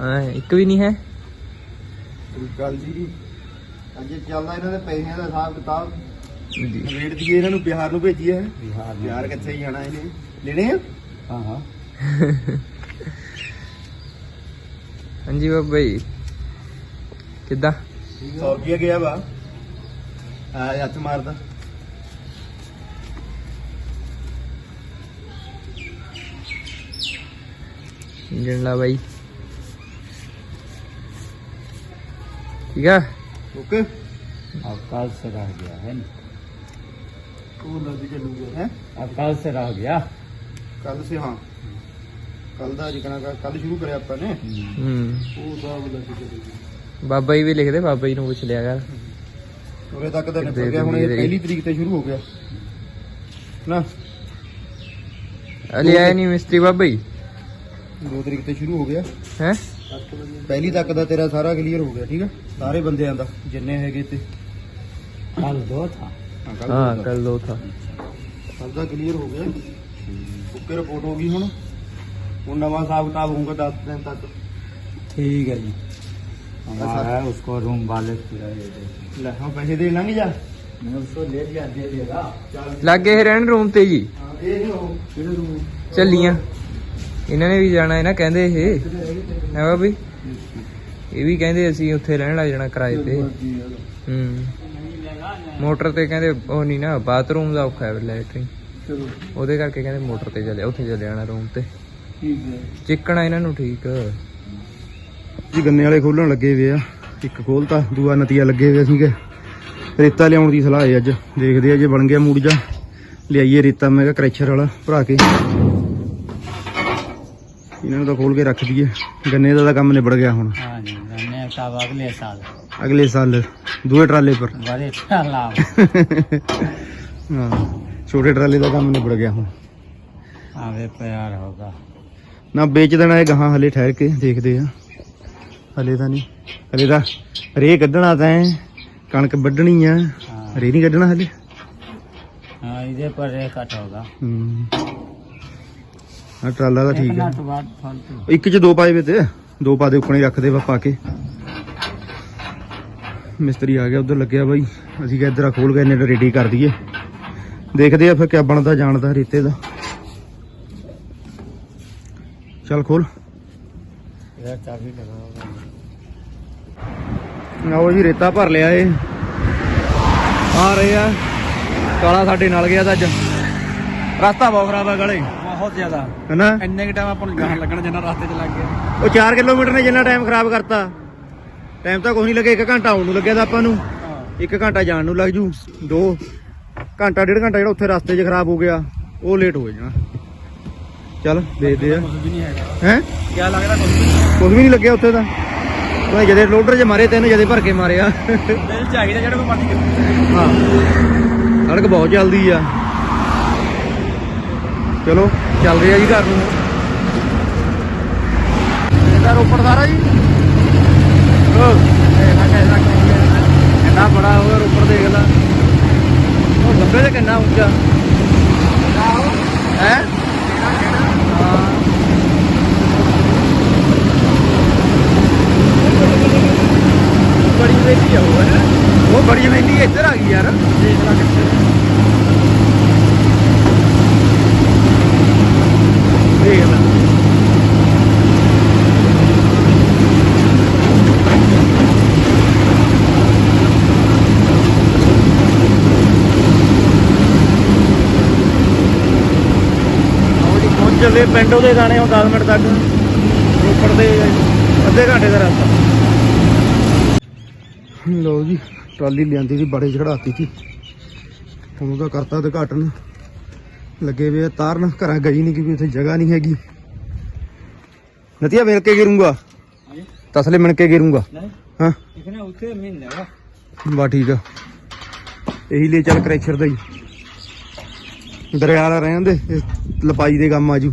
ਹਾਂ ਇੱਕ ਵੀ ਨਹੀਂ ਹੈ। ਗੱਲ ਜੀ ਅੱਜ ਚੱਲਦਾ ਇਹਨਾਂ ਦੇ ਪੈਸਿਆਂ ਦਾ ਹਿਸਾਬ ਕਿਤਾਬ। ਜੀ ਰੇਟ ਦੀ ਇਹਨਾਂ ਨੂੰ ਬਿਹਾਰ ਨੂੰ ਭੇਜੀ ਹੈ ਬਿਹਾਰ ਕਿੱਥੇ ਹੀ ਜਾਣਾ ਇਹਨੇ? ਲੈਣੇ ਆ? ਹਾਂ ਹਾਂ। ਹਾਂਜੀ ਬਾਬਾ ਜੀ। ਕਿੱਦਾਂ? 100 ਰੁਪਿਆ ਗਿਆ ਵਾ। ਆ ਹੱਥ ਮਾਰਦਾ। ਗਿਣ ਲਾ ਬਾਈ। ਠੀਕ ਆ ਓਕੇ अब कल से रह गया है ना ਉਹ ਲੱਗ ਚੱਲੂਗਾ ਹੈ अब कल से रह गया ਕੱਲ ਸੇ ਹਾਂ ਕੱਲ ਦਾ ਜਿਕਣਾ ਕੱਲ ਸ਼ੁਰੂ ਕਰਿਆ ਆਪਾਂ ਨੇ ਹੂੰ ਉਹ ਹਿਸਾਬ ਲੱਗ ਚੱਲੂਗਾ ਬਾਬਾ ਜੀ ਵੀ ਲਿਖਦੇ ਬਾਬਾ ਜੀ ਨੂੰ ਪੁੱਛ ਲਿਆ ਕਰ ਉਰੇ ਤੱਕ ਤਾਂ ਦੇ ਨਿਕਲ ਗਿਆ ਹੁਣ ਇਹ ਦਿੰਦੀ ਹੈ ਪਹਿਲੀ ਤਰੀਕ ਤੇ ਸ਼ੁਰੂ ਹੋ ਗਿਆ ਨਾ ਅਲੀ ਆਇਆ ਨਹੀਂ ਮਿਸਤਰੀ ਬਾਬਾ ਜੀ 2 ਤਰੀਕ ਤੇ ਸ਼ੁਰੂ ਹੋ ਗਿਆ ਹੈ ਪਹਿਲੀ ਤੱਕ ਦਾ ਤੇਰਾ ਸਾਰਾ ਕਲੀਅਰ ਹੋ ਗਿਆ ਠੀਕ ਆ ਸਾਰੇ ਬੰਦਿਆਂ ਦਾ ਜਿੰਨੇ ਹੈਗੇ ਤੇ कल दो था ਹਾਂ ਕੱਲ ਹਾਂ ਕੱਲ ਦੋ ਥਾ ਕੱਲ ਦਾ ਕਲੀਅਰ ਹੋ ਗਿਆ ਓਕੇ ਰਿਪੋਰਟ ਹੋ ਗਈ ਹੁਣ ਹੁਣ ਨਵਾਂ ਹਿਸਾਬ ਕਿਤਾਬ ਹੋਊਗਾ 10 ਦਿਨ ਤੱਕ ठीक है जी हमारा है उसको रूम वाले पूरा दे दे ਲੈ ਹਾਂ ਪੈਸੇ ਦੇ ਲਾਂਗੇ ਜਾ मैं उसको ले लिया दे देगा ਚੱਲ ਲੱਗੇ ਇਹ ਰਹਿਣ ਰੂਮ ਤੇ ਜੀ ਇਹਨਾਂ ਨੇ ਵੀ ਜਾਣਾ ਹੈ ਨਾ ਕਹਿੰਦੇ ਇਹ। ਹੈ ਬਾਬੀ? ਇਹ ਵੀ ਕਹਿੰਦੇ ਅਸੀਂ ਉੱਥੇ ਰਹਿਣ ਲੱਗ ਜਾਣਾ ਕਿਰਾਏ ਤੇ। ਹੂੰ। ਮੋਟਰ ਤੇ ਕਹਿੰਦੇ ਉਹ ਨਹੀਂ ਨਾ ਬਾਥਰੂਮ ਦਾ ਔਖਾ ਹੈ ਲੈਟਰਿੰਗ ਚਲੋ। ਉਹਦੇ ਕਰਕੇ ਕਹਿੰਦੇ ਮੋਟਰ ਤੇ ਚੱਲੇ ਉੱਥੇ ਚੱਲੇ ਜਾਣਾ ਰੂਮ ਤੇ। ਠੀਕ ਹੈ। ਚਿੱਕਣਾ ਇਹਨਾਂ ਨੂੰ ਠੀਕ। ਜੀ ਗੰਨੇ ਵਾਲੇ ਖੋਲਣ ਲੱਗੇ ਵੇ ਆ। ਇੱਕ ਖੋਲਤਾ ਦੂਆ ਨਤੀਆ ਲੱਗੇ ਹੋਏ ਸੀਗੇ। ਰੇਤਾ ਲਿਆਉਣ ਦੀ ਸਲਾਹ ਹੈ ਅੱਜ। ਦੇਖਦੇ ਆ ਜੇ ਬਣ ਗਿਆ ਮੂਡ ਜਾ। ਲਿਆਈਏ ਰੇਤਾ ਮੈਂ ਕਿਹਾ ਕ੍ਰੈਸ਼ਰ ਵਾਲਾ ਭਰਾ ਕੇ। ਇਹਨਾਂ ਨੂੰ ਤਾਂ ਖੋਲ ਕੇ ਰੱਖ ਦਈਏ ਗੰਨੇ ਦਾ ਤਾਂ ਕੰਮ ਨਿਬੜ ਗਿਆ ਹੁਣ हाँ जी मैंने साहब अगले साल ਅਗਲੇ ਸਾਲ ਦੂਏ ਟਰਾਲੇ ਪਰ बड़े तालाब ਹਾਂ ਛੋਟੇ ਟਰਾਲੇ ਦਾ ਕੰਮ ਨਿਬੜ ਗਿਆ ਹੁਣ आगे तैयार होगा ਨਾ ਵੇਚ ਦੇਣਾ ਇਹ ਗਾਹਾਂ ਹਲੇ ਠਹਿਰ ਕੇ ਦੇਖਦੇ ਆ ਹਲੇ ਤਾਂ ਨਹੀਂ ਹਲੇ ਤਾਂ ਰੇ ਕੱਢਣਾ ਤਾਂ ਹੈ, ਕਣਕ ਵੱਢਣੀ ਆ हाँ ਰੇ ਨਹੀਂ ਕੱਢਣਾ ਹਲੇ हाँ इधर पर एक कट होगा ਹੂੰ ਆ ਟਰਾਲਾ ਦਾ ਠੀਕ ਹੈ। ਇੱਕ ਚ ਦੋ ਪਾਏ ਵੇ ਦੋ ਪਾ ਦੇ ਉੱਕਣੇ ਰੱਖਦੇ ਵਾ ਪਾ ਕੇ। ਮਿਸਤਰੀ ਆ ਗਿਆ ਉਧਰ ਲੱਗਿਆ ਬਾਈ। ਅਸੀਂ ਕਿ ਇਧਰ ਆ ਖੋਲ ਕੇ ਇਹਨੇ ਰੈਡੀ ਕਰ ਦਈਏ। ਦੇਖਦੇ ਆ ਫਿਰ ਕਿਆ ਬਣਦਾ ਜਾਣਦਾ ਰੇਤੇ ਦਾ। ਚੱਲ ਖੋਲ। ਇਹ ਚਾਬੀ ਲਗਾ ਜੀ ਰੇਤਾ ਭਰ ਲਿਆ ਏ। ਆ ਰਹੇ ਆ। ਕਾਲਾ ਸਾਡੇ ਨਾਲ ਗਿਆ ਤਾਂ ਅੱਜ। ਰਸਤਾ ਬਹੁਤ ਖਰਾਬ ਆ ਗਲੇ। ਬਹੁਤ ਜ਼ਿਆਦਾ। ਹੈਨਾ? ਇੰਨੇ ਕਿ ਟਾਈਮ ਆਪਾਂ ਨੂੰ ਜਾਣ ਜਿੰਨਾ ਰਸਤੇ 'ਚ ਲੱਗ ਗਿਆ। ਉਹ 4 ਕਿਲੋਮੀਟਰ ਨੇ ਜਿੰਨਾ ਟਾਈਮ ਖਰਾਬ ਕਰਤਾ। ਟਾਈਮ ਤਾਂ ਕੁਝ ਨਹੀਂ ਲੱਗੇ 1 ਘੰਟਾ ਆਉਣ ਨੂੰ ਲੱਗਿਆ ਤਾਂ ਆਪਾਂ ਨੂੰ। 1 ਘੰਟਾ ਜਾਣ ਨੂੰ ਲੱਗ ਜੂ 2 ਘੰਟਾ ਡੇਢ ਘੰਟਾ ਜਿਹੜਾ ਉੱਥੇ ਰਸਤੇ 'ਚ ਖਰਾਬ ਹੋ ਗਿਆ ਉਹ ਲੇਟ ਹੋ ਜਾਣਾ। ਚੱਲ ਦੇਖਦੇ ਆ। ਹੈ? ਕੀ ਲੱਗਦਾ ਕੁਝ ਵੀ ਨਹੀਂ। ਕੁਝ ਵੀ ਨਹੀਂ ਲੱਗਿਆ ਉੱਥੇ ਤਾਂ। ਮੈਂ ਜਦੇ ਲੋਡਰ 'ਚ ਮਾਰੇ ਤੈਨੂੰ ਜਦੇ ਭਰ ਕੇ ਮਾਰਿਆ। ਦਿਲ ਚਾਹੀਦਾ ਜਿਹੜਾ ਕੋਈ ਮਰਜ਼ੀ ਹਾਂ। ਸੜਕ ਬਹੁਤ ਜਲਦੀ ਆ। ਚਲੋ। ਚੱਲ ਰਿਹਾ ਜੀ ਘਰ ਨੂੰ। ਇਹਦਾ ਰੋਪੜ ਸਾਰਾ ਜੀ। ਉਹ ਕਿੰਨਾ ਬੜਾ ਹੋਇਆ ਰੋਪੜ ਦੇਖ ਲਾ। ਉਹ ਲੱਭੇ ਤੇ ਕਿੰਨਾ ਉੱਚਾ। ਹੈ? ਬੜੀ ਵੇਲੀ ਆ ਉਹ, ਹੈ? ਉਹ ਬੜੀ ਮਹਿੰਗੀ ਇੱਧਰ ਆ ਗਈ ਯਾਰ। ਦੇਖ ਲਾ ਕਿੱਥੇ ਦੇਖ ਲਾ ਆਓ ਜੀ ਪਹੁੰਚ ਚੱਲੇ ਪਿੰਡ ਉਹਦੇ ਗਾਣੇ ਹੁਣ 10 ਮਿੰਟ ਤੱਕ ਰੋਪੜ ਦੇ ਅੱਧੇ ਘੰਟੇ ਦਾ ਰਸਤਾ। ਲਓ ਜੀ ਟਰਾਲੀ ਲਿਆਂਦੀ ਸੀ ਬੜੇ ਚੜਾਤੀ ਸੀ। ਹੁਣ ਉਹਦਾ ਕਰਤਾ ਉਦਘਾਟਨ। ਲੱਗੇ ਵੇ ਤਾਰਨ ਘਰਾਂ ਗਈ ਨਹੀਂ ਕਿਉਂਕਿ ਉੱਥੇ ਜਗ੍ਹਾ ਨਹੀਂ ਹੈਗੀ। ਨਤੀਆ ਮਿਲ ਕੇ ਗਿਰੂੰਗਾ। ਤਸਲੇ ਮਿਲ ਕੇ ਗਿਰੂੰਗਾ। ਹਾਂ। ਇਖਨੇ ਉੱਥੇ ਮਿਲ ਬਾ ਠੀਕ ਆ। ਇਹੀ ਲੈ ਚੱਲ ਕ੍ਰੈਸ਼ਰ ਦਾ ਹੀ। ਦਰਿਆ ਵਾਲਾ ਰਹਿਣ ਦੇ ਇਹ ਲਪਾਈ ਦੇ ਕੰਮ ਆਜੂ।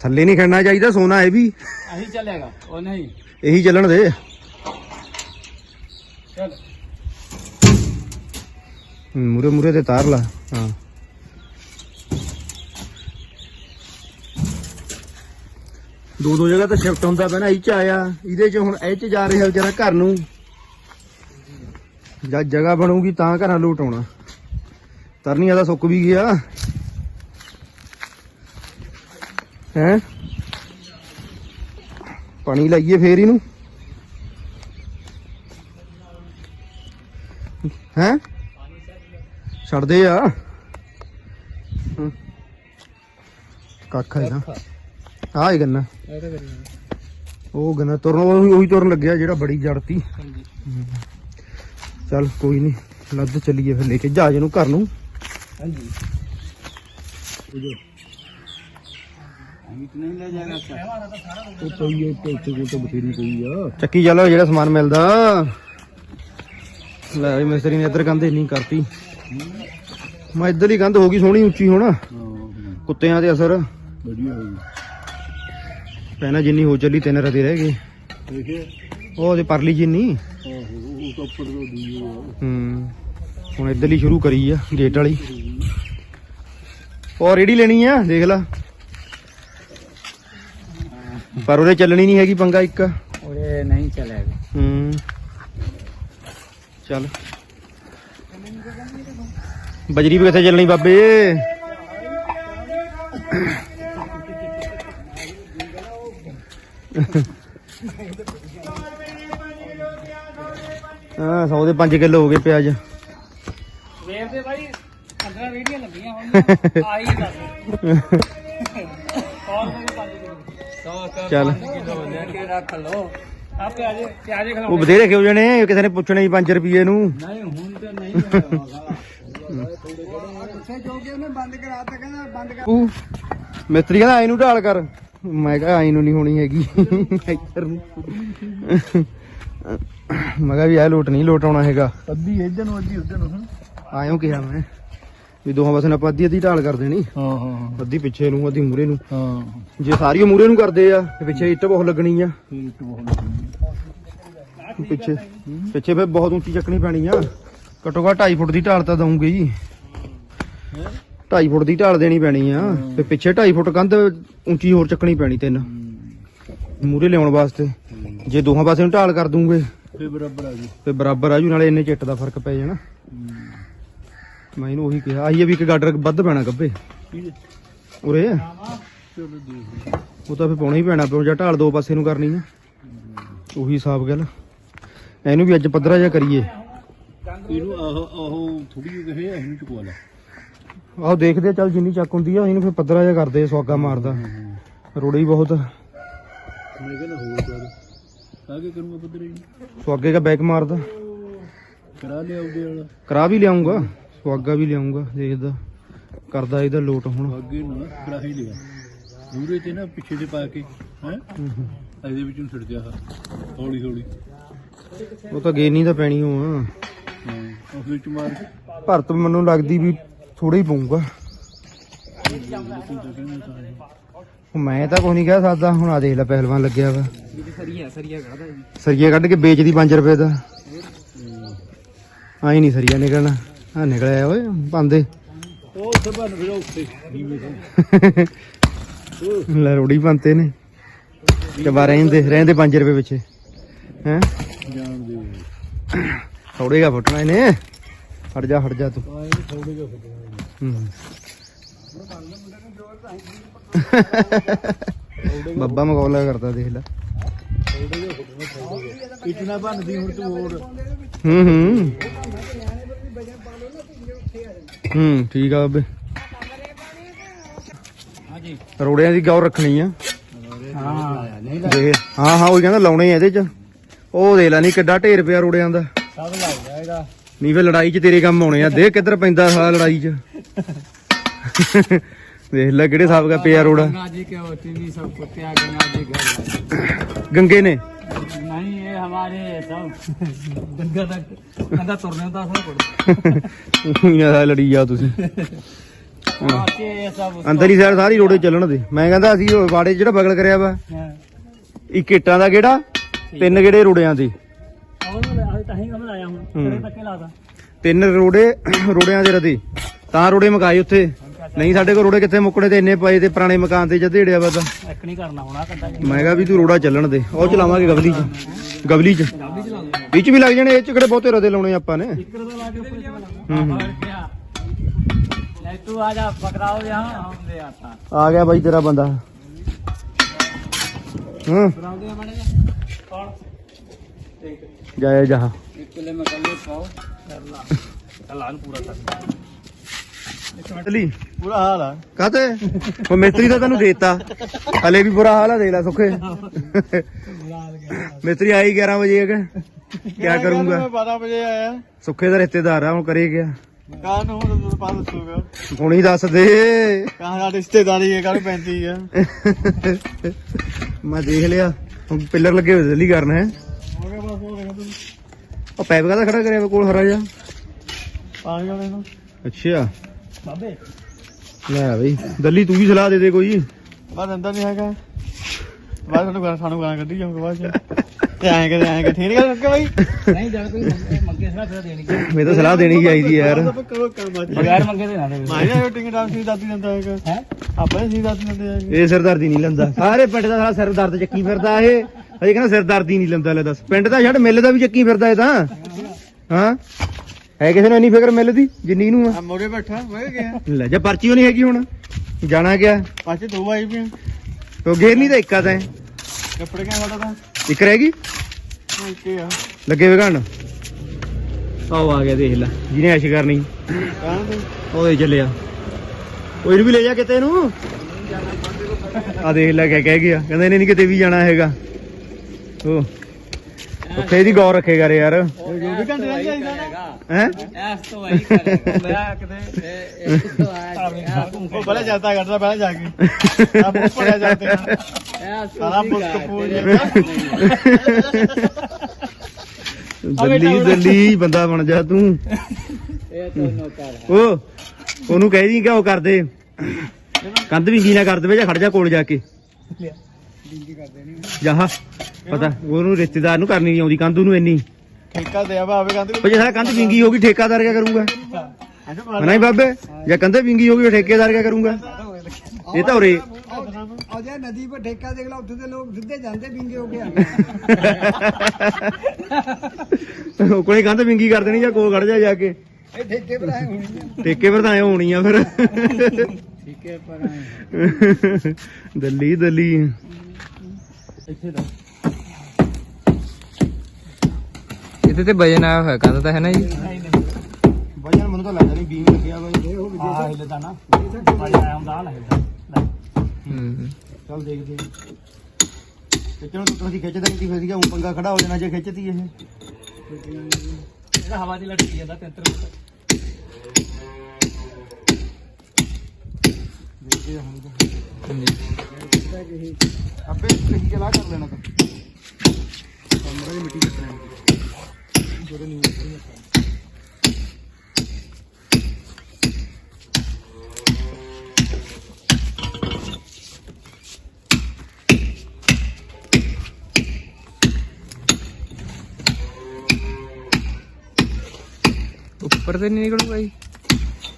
ਥੱਲੇ ਨਹੀਂ ਖੜਨਾ ਚਾਹੀਦਾ ਸੋਨਾ ਇਹ ਵੀ। ਅਹੀਂ ਚੱਲੇਗਾ ਉਹ ਨਹੀਂ। ਇਹੀ ਚੱਲਣ ਦੇ। ਚੱਲ। ਮੂਰੇ ਮੂਰੇ ਤੇ ਤਾਰ ਲਾ ਹਾਂ। ਦੋ ਦੋ ਜਗ੍ਹਾ ਤੇ ਸ਼ਿਫਟ ਹੁੰਦਾ ਪੈਣਾ ਇਹ ਚ ਆਇਆ। ਇਹਦੇ ਚ ਹੁਣ ਇਹ ਚ ਜਾ ਰਿਹਾ ਵਿਚਾਰਾ ਘਰ ਨੂੰ। ਜਦ ਜਗ੍ਹਾ ਬਣੂਗੀ ਤਾਂ ਘਰਾਂ ਲੋਟ ਆਉਣਾ। ਤਰਨੀਆਂ ਦਾ ਸੁੱਕ ਵੀ ਗਿਆ। ਹੈ? ਪਾਣੀ ਲਾਈਏ ਫੇਰ ਇਹਨੂੰ। ਹੈ? ਛੱਡਦੇ ਆ। ਕੱਖ ਹੈ ਨਾ। ਆਹ ਹੀ ਗੰਨਾ। ਉਹ ਗੰਨਾ ਤੁਰਨ ਉਹੀ ਉਹੀ ਤੁਰਨ ਲੱਗਿਆ ਜਿਹੜਾ ਬੜੀ ਜੜਤੀ। ਚੱਲ ਕੋਈ ਨਹੀਂ ਲੱਦ ਚੱਲੀਏ ਫਿਰ ਲੈ ਕੇ। ਜਹਾਜ਼ ਨੂੰ ਘਰ ਨੂੰ। ਚੱਕੀ ਚਲੋ ਜਿਹੜਾ ਸਮਾਨ ਮਿਲਦਾ। ਲੈ ਵੀ ਮਿਸਤਰੀ ਨੇ ਇੱਧਰ ਕੰਧ ਨਹੀਂ ਕਰਤੀ। ਮੈਂ ਇੱਧਰ ਹੀ ਕੰਧ ਹੋ ਗਈ ਸੋਹਣੀ ਉੱਚੀ ਹੋਣਾ। ਕੁੱਤਿਆਂ ਤੇ ਅਸਰ। ਵਧੀਆ ਹੋ ਜਿੰਨੀ ਹੋ ਚੱਲੀ ਤਿੰਨ ਰਤੇ ਰਹਿ ਗਏ। ਉਹ ਤੇ ਪਰਲੀ ਜਿੰਨੀ। ਹੁਣ ਇਧਰਲੀ ਸ਼ੁਰੂ ਕਰੀ ਆ ਗੇਟ ਵਾਲੀ। ਔਰ ਰੇੜੀ ਲੈਣੀ ਆ ਦੇਖ ਲੈ। ਪਰ ਉਹਦੇ ਚੱਲਣੀ ਨਹੀਂ ਹੈਗੀ ਪੰਗਾ ਇੱਕ। ਉਹਦੇ ਨਹੀਂ ਚੱਲੇਗਾ ਹੂੰ। ਚੱਲ। ਬਜਰੀ ਵੀ ਕਿੱਥੇ ਚੱਲਣੀ ਬਾਬੇ? ਹਾਂ 100 ਦੇ 5 ਕਿਲੋ ਹੋ ਗਏ ਪਿਆਜ਼। ਚੱਲ। ਬਥੇਰੇ ਕਿਉਂ ਜਣੇ ਕਿਸੇ ਨੇ ਪੁੱਛਣਾ 5 ਰੁਪਏ ਨੂੰ। ਨਹੀਂ ਹੁਣ ਤਾਂ ਨਹੀਂ ਕਿਸੇ ਜੋਗੇ ਉਹਨੇ ਬੰਦ ਕਰਾਤਾ ਕਹਿੰਦਾ ਬੰਦ ਕਰ ਉਹ ਮਿਸਤਰੀ ਕਹਿੰਦਾ ਆਈ ਨੂੰ ਢਾਲ ਕਰ। ਮੈਂ ਕਿਹਾ ਆਈ ਨੂੰ ਨਹੀਂ ਹੋਣੀ ਹੈਗੀ। ਇੱਧਰ ਨੂੰ। ਮੈਂ ਕਿਹਾ ਵੀ ਇਹ ਲੋਟ ਨਹੀਂ ਲੋਟ ਆਉਣਾ ਹੈਗਾ। ਅੱਧੀ ਇੱਧਰ ਨੂੰ ਅੱਧੀ ਉੱਧਰ ਨੂੰ। ਆਇਓ ਕਿਹਾ ਮੈਂ ਵੀ ਦੋਹਾਂ ਪਾਸੇ ਨੂੰ ਆਪਾਂ ਅੱਧੀ ਅੱਧੀ ਢਾਲ ਕਰ ਦੇਣੀ ਹਾਂ ਹਾਂ ਅੱਧੀ ਪਿੱਛੇ ਨੂੰ ਅੱਧੀ ਮੂਰੇ ਨੂੰ। ਹਾਂ। ਜੇ ਸਾਰੀ ਮੂਰੇ ਨੂੰ ਕਰਦੇ ਆ ਤੇ ਪਿੱਛੇ ਇੱਟ ਬਹੁਤ ਲੱਗਣੀ ਆ। ਇੱਟ ਬਹੁਤ ਲੱਗਣੀ ਪਿੱਛੇ ਪਿੱਛੇ ਫੇ ਬਹੁਤ ਉੱਚੀ ਚੱਕਣੀ ਪੈਣੀ ਆ। ਘਟੋ ਘੱਟ 2.5 ਫੁੱਟ ਦੀ ਢਾਲ ਤਾਂ ਦਊਂਗੇ ਜੀ। 2.5 ਫੁੱਟ ਦੀ ਢਾਲ ਦੇਣੀ ਪੈਣੀ ਆ। ਫੇ ਪਿੱਛੇ 2.5 ਫੁੱਟ ਕੰਧ ਉੱਚੀ ਹੋਰ ਚੱਕਣੀ ਪੈਣੀ ਤਿੰਨ। ਮੂਰੇ ਲਿਆਉਣ ਵਾਸਤੇ। ਜੇ ਦੋਹਾਂ ਪਾਸੇ ਨੂੰ ਢਾਲ ਕਰ ਦੂੰਗੇ ਫੇ ਬਰਾਬਰ ਆ ਜੂ। ਫੇ ਬਰਾਬਰ ਆ ਜੂ ਨਾਲੇ ਇੰਨੇ ਚਿੱਟ ਦਾ ਫ਼ਰਕ ਪੈ ਜਾਣਾ। ਮੈਂ ਇਹਨੂੰ ਉਹੀ ਕਿਹਾ ਆਈਏ ਵੀ ਇੱਕ ਗਾਡਰ ਵੱਧ ਪੈਣਾ ਗੱਬੇ। ਉਰੇ ਉਹ ਤਾਂ ਫੇ ਪਾਉਣਾ ਹੀ ਪੈਣਾ ਪਿਓ ਜਾਂ ਢਾਲ ਦੋ ਪਾਸੇ ਨੂੰ ਕਰਨੀ ਆ। ਉਹੀ ਹਿਸਾਬ ਗੱਲ। ਇਹਨੂੰ ਵੀ ਅੱਜ ਪੱਧਰਾ ਜਿਹਾ ਕਰੀਏ। ਇਹਨੂੰ ਆਹ ਆਹ ਥੋੜੀ ਜਿਹੀ ਕਹੇ ਇਹਨੂੰ ਚੁਕਵਾ ਲੈ। ਆਹ ਦੇਖਦੇ ਆ, ਚੱਲ ਜਿੰਨੀ ਚੱਕ ਹੁੰਦੀ ਆ ਇਹਨੂੰ ਫੇ ਪੱਧਰਾ ਜਿਹਾ ਕਰਦੇ ਆ, ਮਾਰਦਾ। ਰੋੜੀ ਬਹੁਤ ਸੋਗੇ ਦਾ ਬੈਕ ਮਾਰਦਾ। ਕਰਾ ਲਿਆ ਕਰਾ ਵੀ ਲਿਆਉਂਗਾ ਸਵਾਗਾ ਵੀ ਲਿਆਉਂਗਾ ਦੇਖਦਾ। ਕਰਦਾ ਇਹਦਾ ਲੋਟ ਹੁਣ। ਅੱਗੇ ਨਾ ਕਰਾ ਹੀ ਲਿਆ। ਦੂਰੇ ਤੇ ਨਾ ਪਿੱਛੇ ਤੇ ਪਾ ਕੇ ਹੈ? ਇਹਦੇ ਵਿੱਚੋਂ ਛੱਡ ਗਿਆ ਹੌਲੀ ਹੌਲੀ। ਉਹ ਤਾਂ ਗੇਨੀ ਤਾਂ ਪੈਣੀ ਹੋ। ਆ ਉਸ ਵਿੱਚ ਮਾਰ ਭਰਤ ਮੈਨੂੰ ਲੱਗਦੀ ਵੀ ਥੋੜਾ ਹੀ ਪਊਗਾ। ਮੈਂ ਤਾਂ ਕੋਈ ਨਹੀਂ ਕਹਿ ਸਕਦਾ ਹੁਣ ਆ ਦੇਖ ਲੈ ਪਹਿਲਵਾਨ ਲੱਗਿਆ ਵਾ। ਸਰੀਆ ਸਰੀਆ ਕੱਢਦਾ ਸਰੀਆ ਕੱਢ ਕੇ ਵੇਚਦੀ 5 ਰੁਪਏ ਦਾ। ਆਈ ਨਹੀਂ ਸਰੀਆ ਨਿਕਲਣਾ। ਆ ਨਿਕਲਿਆ ਓਏ ਪਾਂਦੇ ਉਹ ਉੱਥੇ ਬਣ ਫਿਰ ਉੱਥੇ। ਨੀਵੇਂ ਤੋਂ ਲੈ ਰੋੜੀ ਪਾਂਤੇ ਨੇ। ਚਬਾ ਰਹਿੰਦੇ ਰਹਿੰਦੇ 5 ਰੁਪਏ ਪਿੱਛੇ। ਹੈ? ਜਾਣ ਦੇ ਥੋੜੇ ਗਾ ਫੁੱਟਣਾ ਇਹਨੇ। ਹਟ ਜਾ ਹਟ ਜਾ ਤੂੰ। ਫਟਣਾ। ਬੱਬਾ ਮਗੌਲਾ ਕਰਦਾ ਦੇਖ ਲੈ। ਇਤਨਾ ਬਣਦੀ ਹੁਣ ਤੂੰ ਹੋਰ। ਹੂੰ ਹੂੰ। ਹੂੰ ਠੀਕ ਆ ਬਾਬੇ। ਹਾਂਜੀ ਰੋੜਿਆਂ ਦੀ ਗੌਰ ਰੱਖਣੀ ਆ। ਹਾਂ ਦੇ ਹਾਂ ਹਾਂ ਉਹ ਕਹਿੰਦਾ ਲਾਉਣੇ ਆ ਇਹਦੇ ਚ। ਉਹ ਦੇ ਲੈ ਨਹੀਂ ਕਿੱਡਾ ਢੇਰ ਪਿਆ ਰੋੜਿਆਂ ਦਾ। ਸਭ ਲੱਗ ਜਾਏਗਾ ਨਹੀਂ ਫੇ ਲੜਾਈ 'ਚ ਤੇਰੇ ਕੰਮ ਆਉਣੇ ਆ। ਦੇ ਕਿੱਧਰ ਪੈਂਦਾ ਸਾਲਾ ਲੜਾਈ 'ਚ। ਦੇਖ ਲੈ ਕਿਹੜੇ ਸਾਬਕਾ ਪਿਆ ਰੋੜਾ। ਗੰਗੇ ਨੇ? ਨਹੀਂ हमारे सब गंगा तक गंगा तुरने का असर पड़ता ਇਹਨਾਂ ਦਾ ਲੜੀ ਜਾ ਤੁਸੀਂ आके ये सब ਅੰਦਰ ਹੀ ਸਾਈਡ ਸਾਰੀ ਰੋੜੇ ਚੱਲਣ ਦੇ ਮੈਂ ਕਹਿੰਦਾ ਅਸੀਂ ਉਹ ਵਾੜੇ 'ਚ ਜਿਹੜਾ ਬਗਲ ਕਰਿਆ ਵਾ ਇੱਕ ਇੱਟਾਂ ਦਾ ਕਿਹੜਾ ਤਿੰਨ ਕਿਹੜੇ ਰੋੜਿਆਂ ਦੇ और कहीं हम लाया हूँ हम्म। तक के लाता ਤਿੰਨ ਰੋੜੇ ਰੋੜਿਆਂ ਦੇ ਰਦੇ ਤਾਂ ਰੋੜੇ ਮਗਾਏ ਉੱਥੇ हम क्या ਨਹੀਂ ਸਾਡੇ ਕੋਲ ਰੋੜੇ ਕਿੱਥੇ ਮੁੱਕਣੇ ਤੇ ਇੰਨੇ ਪਏ ਤੇ ਪੁਰਾਣੇ ਮਕਾਨ ਤੇ ਜਧੇੜਿਆ ਵਾ ਤਾਂ। ਇੱਕ ਨਹੀਂ ਕਰਨਾ ਹੋਣਾ ਕੱਦਾ ਮੈਂ ਕਿਹਾ ਵੀ ਤੂੰ ਰੋੜਾ ਚੱਲਣ ਦੇ ਉਹ ਚਲਾਵਾਂਗੇ ਗਵਲੀ ਚ ਗਵਲੀ ਚ। ਵਿੱਚ ਵੀ ਲੱਗ ਜਾਣੇ ਇਹ ਚ ਕਿਹੜੇ ਬਹੁਤੇ ਰਦੇ ਲਾਉਣੇ ਆਪਾਂ ਨੇ? ਆ ਗਿਆ ਬਾਈ ਤੇਰਾ ਬੰਦਾ। ਜਾਇਆ ਜਾ। ਇੱਕ ਲੈ ਮੈਂ ਕੱਲੇ 100 ਕਰ ਲਾ। ਕੱਲਾ ਪੂਰਾ ਕਰ। ਮਿੰਟਲੀ ਪੂਰਾ ਹਾਲ ਆ। ਕਾਤੇ ਉਹ ਮਿਸਤਰੀ ਤਾਂ ਤੈਨੂੰ ਦੇਤਾ। ਹਲੇ ਵੀ ਬੁਰਾ ਹਾਲ ਆ ਦੇਖ ਲੈ ਸੁੱਖੇ। ਮਿਸਤਰੀ ਆਈ 11 ਵਜੇ ਕਿ। ਕੀ ਕਰੂੰਗਾ? ਮੈਂ 12 ਵਜੇ ਆਇਆ। ਸੁੱਖੇ ਦਾ ਰਿਸ਼ਤੇਦਾਰ ਆ ਹੁਣ ਕਰੇ ਗਿਆ। ਕਾਹ ਨੂੰ ਹੁਣ ਤੁਹਾਨੂੰ ਪਾ ਦੱਸੂਗਾ ਹੁਣ ਹੀ ਦੱਸ ਦੇ। ਕਾਹ ਦਾ ਰਿਸ਼ਤੇਦਾਰੀ ਇਹ ਗੱਲ ਪੈਂਦੀ ਆ? ਮੈਂ ਦੇਖ ਲਿਆ। ਹੁਣ ਪਿੱਲਰ ਲੱਗੇ ਹੋਏ ਦਿੱਲੀ ਕਰਨਾ ਹੈ। ਉਹ ਪੈਪ ਕਾਹਦਾ ਖੜਾ ਕਰਿਆ ਕੋਲ ਹਰਾ ਜਾ ਪਾਣੀ ਵਾਲੇ ਨੂੰ। ਅੱਛਾ। ਲੈ ਬਈ ਦੱਲੀ ਤੂੰ ਵੀ ਸਲਾਹ ਦੇ ਦੇ ਕੋਈ। ਬਸ ਅੰਦਰ ਨਹੀਂ ਹੈਗਾ। ਬਾਅਦ ਸਾਨੂੰ ਗਾਣਾ ਸਾਨੂੰ ਗਾਣਾ ਕੱਢੀ ਜਾਊਗਾ ਬਾਅਦ ਚ। ਤੇ ਐਂ ਕਦੇ ਐਂ ਕਦੇ ਠੀਕ ਗੱਲ ਕਿ ਬਾਈ? ਨਹੀਂ ਜਦ ਕੋਈ ਮੰਗੇ- ਸਲਾਹ ਫਿਰ ਦੇਣੀ ਹੈ। ਮੈਂ ਤਾਂ ਸਲਾਹ ਦੇਣੀ ਚਾਹੀਦੀ ਯਾਰ। ਕਰੋ ਕੰਮ ਬਗੈਰ ਮੰਗੇ ਦੇ ਨਾ ਦੇ। ਮਾਇਆ ਰੋਟਿੰਗ ਡਾਂਸ ਦੀ ਦਾਦੀ ਦਿੰਦਾ ਹੈਗਾ ਹੈ? ਆਪਾਂ ਵੀ ਦਾਦੀ ਦਿੰਦੇ ਹੈਗੇ ਇਹ ਸਿਰਦਰਦੀ ਨਹੀਂ ਲੈਂਦਾ। ਸਾਰੇ ਪਿੰਡ ਦਾ ਸਾਰਾ ਸਿਰ ਦਰਦ ਚੱਕੀ ਫਿਰਦਾ ਇਹ। ਅਜੇ ਕਹਿੰਦਾ ਸਿਰਦਰਦੀ ਨਹੀਂ ਲੈਂਦਾ ਲੈ ਦੱਸ। ਪਿੰਡ ਦਾ ਛੱਡ ਮਿੱਲ ਦਾ ਵੀ ਚੱਕੀ ਫਿਰਦਾ ਇਹ ਤਾਂ। ਹਾਂ? ਹੈ ਕਿਸੇ ਨੂੰ ਇੰਨੀ ਫਿਕਰ ਮਿੱਲ ਦੀ ਜਿੰਨੀ ਇਹਨੂੰ ਆ? ਆ ਮੋਰੇ ਬੈਠਾ ਮੈਂ ਗਿਆ। ਲੈ ਜਾ ਪਰਚੀ ਉਹ ਨਹੀਂ ਹੈਗੀ ਹੁਣ। ਜਾਣਾ ਗਿਆ ਪਾਸੇ ਦੋ ਆਈ ਵੀ ਤੋ ਗੇਰ ਨਹੀਂ ਤਾਂ ਇੱਕਾ ਤਾਂ। ਕੱਪੜੇ ਕਿਵੇਂ ਵਾਲਾ ਤਾਂ? ਇੱਕ ਰਹਿ ਗਈ? ਇੱਕੇ ਆ। ਲੱਗੇ ਵੇ ਘਣ? ਆਓ ਆ ਗਿਆ ਦੇਖ ਲੈ। ਜਿਹਨੇ ਐਸ਼ ਕਰਨੀ। ਕਾਂ ਤੇ? ਉਹਦੇ ਚੱਲਿਆ। ਉਹ ਇਹਨੂੰ ਵੀ ਲੈ ਜਾ ਕਿਤੇ ਨੂੰ। ਆ ਦੇਖ ਲੈ ਕਿਆ ਕਹਿ ਗਿਆ। ਕਹਿੰਦਾ ਇਹਨੇ ਨਹੀਂ ਕਿਤੇ ਵੀ ਜਾਣਾ ਹੈਗਾ। ਉਹ ਉੱਥੇ ਇਹਦੀ ਗੌਰ ਰੱਖੇਗਾ ਰੇ ਯਾਰ। ਜੋ ਵੀ ਘੰਟੇ ਰਹਿ ਜਾਈਦਾ ਨਾ ਹੈ? ਐਸ ਤੋਂ ਵਹੀ ਕਰੇਗਾ ਮੈਂ ਕਿਤੇ ਉਹ ਪਹਿਲਾਂ ਜਾਂਦਾ ਕਰਦਾ ਪਹਿਲਾਂ ਜਾ ਕੇ। ਆਪ ਉੱਪਰ ਜਾਂਦੇ ਆ ਸਾਰਾ ਪੁੱਤ ਕਪੂਰ ਦਿੱਲੀ ਦਿੱਲੀ ਬੰਦਾ ਬਣ ਜਾ ਤੂੰ। ਇਹ ਤਾਂ ਨੌਕਰ ਉਹ ਉਹਨੂੰ ਕਹਿ ਦੀ ਕਿ ਉਹ ਕਰਦੇ ਕੰਧ ਵੀ ਕੀ ਨਾ ਕਰ ਦੇਵੇ ਜਾਂ ਖੜ ਜਾ ਕੋਲ ਜਾ ਕੇ। ਜਾਹ ਪਤਾ ਉਹਨੂੰ ਰਿਸ਼ਤੇਦਾਰ ਨੂੰ ਕਰਨੀ ਨਹੀਂ ਆਉਂਦੀ ਕੰਧ ਉਹਨੂੰ ਇੰਨੀ। ਠੇਕਾ ਦੇ ਆ ਭਾਵੇਂ ਕਹਿੰਦੇ ਉਹ ਜੇ ਸਾਰਾ ਕੰਧ ਵਿੰਗੀ ਹੋ ਗਈ ਠੇਕਾਦਾਰ ਕੀ ਕਰੂਗਾ? ਨਹੀਂ ਬਾਬੇ ਜੇ ਕੰਧੇ ਵਿੰਗੀ ਹੋ ਗਈ ਠੇਕੇਦਾਰ ਕੀ ਕਰੂਗਾ? ਇਹ ਤਾਂ ਉਰੇ ਅਜੇ ਨਦੀ 'ਤੇ ਠੇਕਾ ਦੇਖ ਲਾ ਉੱਥੇ ਦੇ ਲੋਕ ਸਿੱਧੇ ਜਾਂਦੇ ਵਿੰਗੇ ਹੋ ਗਿਆ ਉਹ ਕੋਲੇ ਕੰਧ ਵਿੰਗੀ ਕਰ ਦੇਣੀ ਜਾਂ ਕੋਲ ਖੜ ਜਾ ਜਾ ਕੇ। ਇਹ ਠੇਕੇ ਪਰ ਆਏ ਹੋਣੀ ਠੇਕੇ ਪਰ ਤਾਂ ਐ ਹੋਣੀ ਆ ਫਿਰ। ਠੀਕ ਪਰ ਆਏ ਦਿੱਲੀ ਦਿੱਲੀ। ਇੱਥੇ ਦਾ ਇਹਦੇ ਤੇ ਵਜਨ ਆਇਆ ਹੋਇਆ ਕੰਧ ਤਾਂ ਹੈ ਨਾ ਜੀ? ਵਜਨ ਮੈਨੂੰ ਤਾਂ ਲੱਗਦਾ ਨਹੀਂ ਬੀਮ ਲੱਗਿਆ ਬਾਈ ਆ ਹਿੱਲਦਾ ਨਾ। ਮਾੜਾ ਆਇਆ ਹੁੰਦਾ ਆ ਨਾ ਹਿੱਲਦਾ। ਹੂੰ। ਚੱਲ ਦੇਖਦੇ ਖਿੱਚਣ ਤੋਂ ਤੁਸੀਂ ਖਿੱਚਦਾ ਨਹੀਂ ਫਿਰ ਸੀਗਾ ਉਹ ਪੰਗਾ ਖੜਾ ਹੋ ਜਾਣਾ ਜੇ ਖਿੱਚਤੀ ਇਹ। ਇਹਦਾ ਹਵਾ ਦੀ ਲਟਕੀ ਜਾਂਦਾ ਤਿੰਤਰ ਦੇਖਦੇ ਹਾਂ ਹੁਣ ਹਾਂਜੀ। ਅੱਬੇ ਸਹੀ ਜਲਾ ਕਰ ਲੈਣਾ ਤਾਂ ਕਮਰੇ ਦੀ ਮਿੱਟੀ ਕੱਟਣਾ ਜਿਹੜੇ ਨਹੀਂ ਉੱਪਰ ਤੇ ਨਹੀਂ ਨਿਕਲੂਗਾ ਜੀ